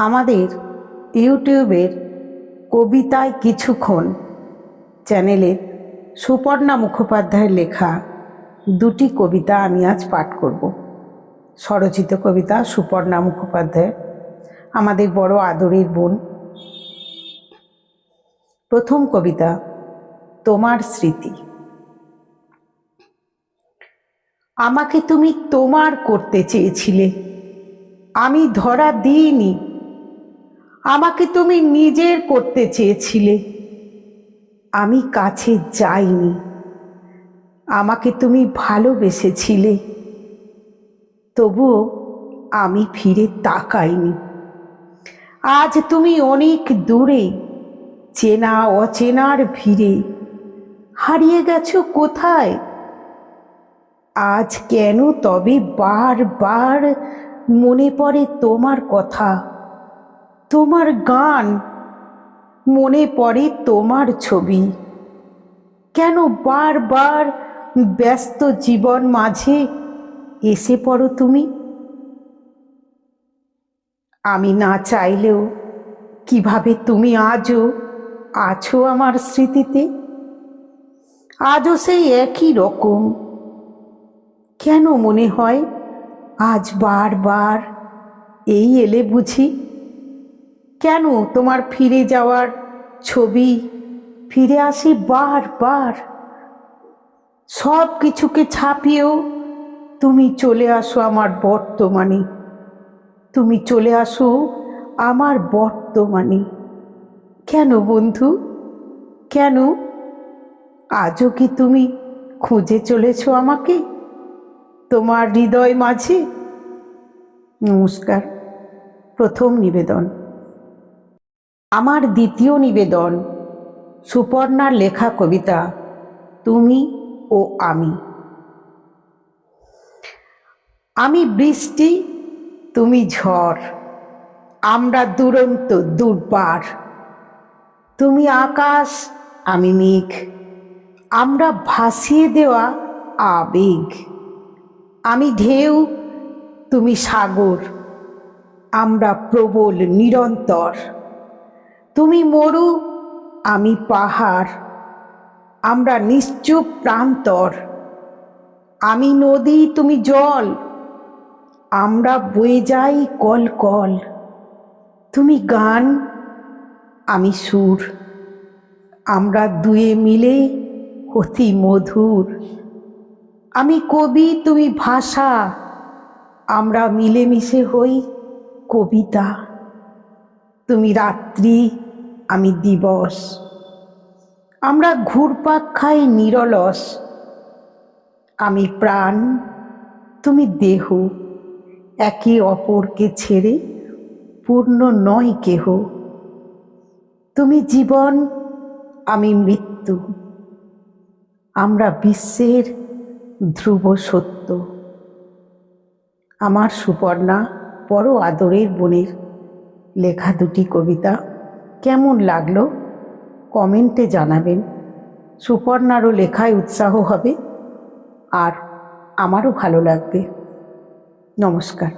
আমাদের ইউটিউবের কবিতায় কিছুক্ষণ চ্যানেলের সুপর্ণা মুখোপাধ্যায়ের লেখা দুটি কবিতা আমি আজ পাঠ করব। স্বরচিত কবিতা সুপর্ণা মুখোপাধ্যায় আমাদের বড় আদরের বোন। প্রথম কবিতা, তোমার স্মৃতি। আমাকে তুমি তোমার করতে চেয়েছিলে। আমি ধরা দিইনি আমাকে তুমি নিজের করতে চেয়েছিলে। আমি কাছে যাইনি। আমাকে তুমি ভালোবেসেছিলে। তবুও আমি ফিরে তাকাইনি। আজ তুমি অনেক দূরে, চেনা অচেনার ভিড়ে। হারিয়ে গেছো কোথায়? আজ কেন তবে বারবার মনে পড়ে তোমার কথা? তোমার গান মনে পড়ে তোমার ছবি। কেন বারবার ব্যস্ত জীবন মাঝে এসে পড়ো তুমি? আমি না চাইলেও কীভাবে তুমি আজও আছো আমার স্মৃতিতে? আজও সেই একই রকম। কেন মনে হয় আজ বারবার এই এলে বুঝি কেন তোমার ফিরে যাওয়ার ছবি? ফিরে আসে বারবার সব কিছুকে ছাপিয়েও তুমি চলে আসো আমার বর্তমানে। তুমি চলে আসো আমার বর্তমানে। কেন বন্ধু? কেন? আজও কি তুমি খুঁজে চলেছ আমাকে? তোমার হৃদয় মাঝে? নমস্কার। প্রথম নিবেদন। আমার দ্বিতীয় নিবেদন, সুপর্ণার লেখা কবিতা, তুমি ও আমি। আমি বৃষ্টি, তুমি ঝড়, আমরা দুরন্ত দুর্বার। তুমি আকাশ, আমি মেঘ, আমরা ভাসিয়ে দেওয়া আবেগ। আমি ঢেউ, তুমি সাগর, আমরা প্রবল নিরন্তর। তুমি মরু, আমি পাহাড়। আমরা নিশ্চুপ প্রান্তর। আমি নদী, তুমি জল। আমরা বয়ে যাই কল কল। তুমি গান, আমি সুর। আমরা দুয়ে মিলে অতি মধুর। আমি কবি, তুমি ভাষা। আমরা মিলেমিশে হই কবিতা। তুমি রাত্রি আমি দিবস। আমরা ঘুরপাক খাই নিরলস। আমি প্রাণ, তুমি দেহ। একে অপরকে ছেড়ে পূর্ণ নয় কেহ। তুমি জীবন, আমি মৃত্যু। আমরা বিশ্বের ধ্রুব সত্য। আমার সুপর্ণা বড় আদরের বোনের লেখা দুটি কবিতা কেমন লাগল? কমেন্টে জানাবেন। সুপর্ণারও লেখায় উৎসাহ হবে। আর আমারও ভালো লাগবে। নমস্কার।